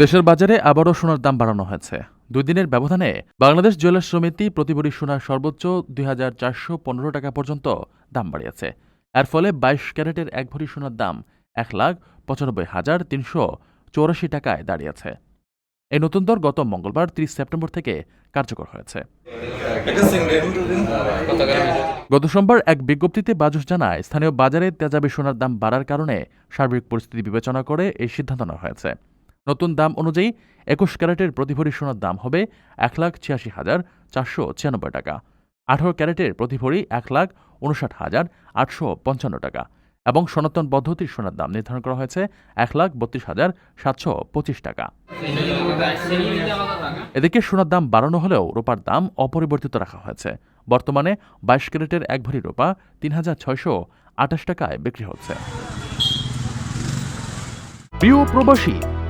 দেশের বাজারে আবারও সোনার দাম বাড়ানো হয়েছে। দুই দিনের ব্যবধানে বাংলাদেশ জুয়েলার্স সমিতি প্রতিবরী সোনার সর্বোচ্চ দুই হাজার চারশো পনেরো টাকা পর্যন্ত দাম বাড়িয়েছে। এর ফলে বাইশ ক্যারেটের এক ভরি সোনার দাম এক লাখ পঁচানব্বই হাজার তিনশো চৌরাশি টাকায় দাঁড়িয়েছে। এই নতুন দর গত মঙ্গলবার ত্রিশ সেপ্টেম্বর থেকে কার্যকর হয়েছে। গত সোমবার এক বিজ্ঞপ্তিতে বাজুস জানায়, স্থানীয় বাজারে তেজাবি সোনার দাম বাড়ার কারণে সার্বিক পরিস্থিতি বিবেচনা করে এই সিদ্ধান্ত নেওয়া হয়েছে। নতুন দাম অনুযায়ী একুশ ক্যারেটের প্রতি ভরি সোনার দাম হবে এক লাখ ছিয়াশি হাজার চারশো ছিয়ানব্বই টাকা। আঠারো ক্যারেটের প্রতি ভরি এক লাখ উনষাট হাজার আটশো পঞ্চান্ন টাকা এবং সনাতন পদ্ধতির সোনার দাম নির্ধারণ করা হয়েছে এক লাখ বত্রিশ হাজার সাতশো পঁচিশ টাকা। এদিকে সোনার দাম বাড়ানো হলেও রূপার দাম অপরিবর্তিত রাখা হয়েছে। বর্তমানে বাইশ ক্যারেটের এক ভরি রূপা তিন হাজার ছয়শো আঠাশ টাকায় বিক্রি হচ্ছে। প্রিয় প্রবাসী